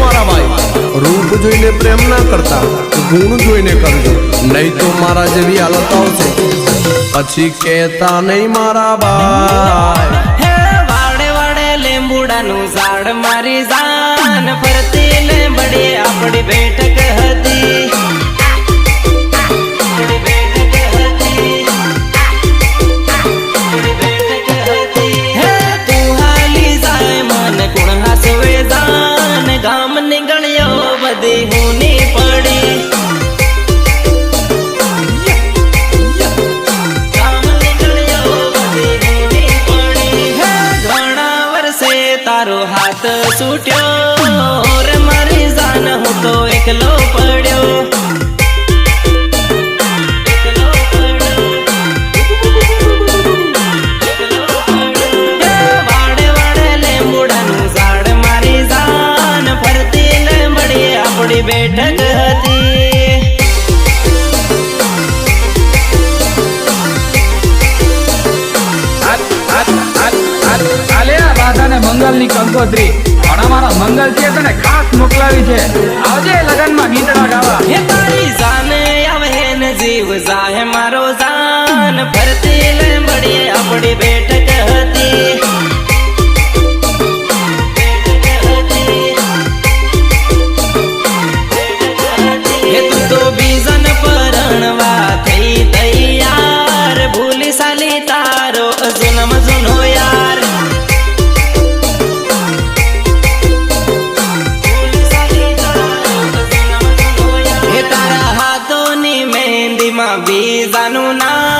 મારા ભાઈ. રૂપ જોઈને પ્રેમ ના કરતા, ગુણ જોઈને કરજો નહીં તો મારા જેવી હાલત આવશે. પછી કહેતા નહીં મારા ભાઈ. હે વાડે લીંબુડાનું ઝાડ મારી જાન. ફરતી લીંબડી આપણી બેઠક નીકળ્યો બધી હુની પડી. તારો હાથ સૂટ્યો. રે મારી જાન હું તો એકલો પડ્યો. મંગલની કંકોત્રી. પણ અમારા મંગલ છે તને ખાસ મોકલાવી છે. આવજે લગનમાં ગીતડા ગાવા હે તારી જાને આવે ને જીવ જાહે મારો જાન. ફરતી લેඹડી આપણી બેઠક હતી. মা বি জানু না।